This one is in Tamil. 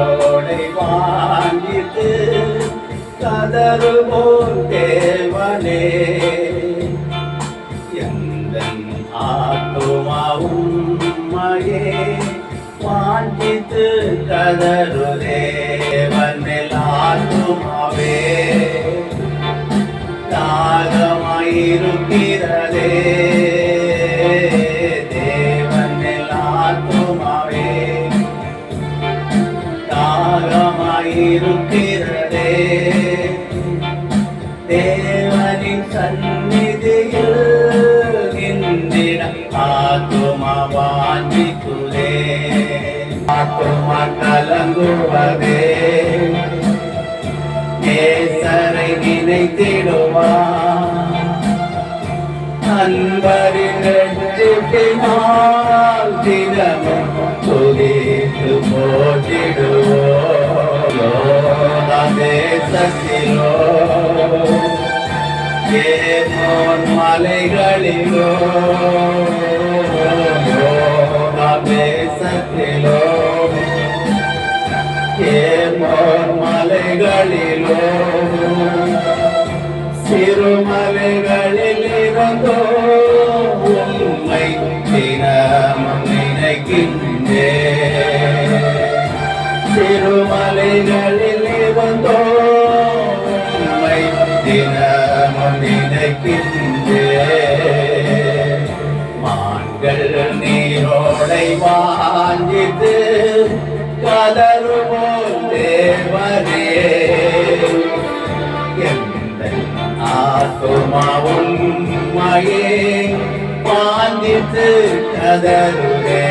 நீரோடை வாங்கிட்டு கதறுவோம் தேவனே. எந்த ஆத்துமாவும் உம்மையே வாங்கிட்டு கதறு தேவனில் ஆத்துமாவே. தாகமாயிருக்கிறதே. ஆயிருக்கிறதே. தேவனின் சந்நிதியில் நின்றிட ஆத்துமா வாஞ்சிக்குதே. ஆத்துமா கலங்குவதே. நேசரை நினைத்திடுவா அன்பரின் ரட்சிப்பினால் தினமும் துதித்து போட்டிடுவோம் தேசத்திலோ ஏமோன் மலைகளிலோ தேசத்திலோ ஏமோன் மலைகளிலோ சிறுமலைகளில் இருந்தோ உண்மை தினமும் நினைக்கின்றே தினமும் நினைக்கின்றே மான்கள் நீரோடை வாஞ்சித்து கதறுவோம் தேவனே. ஆத்துமா உண்மையே பாந்தித்து கதருவே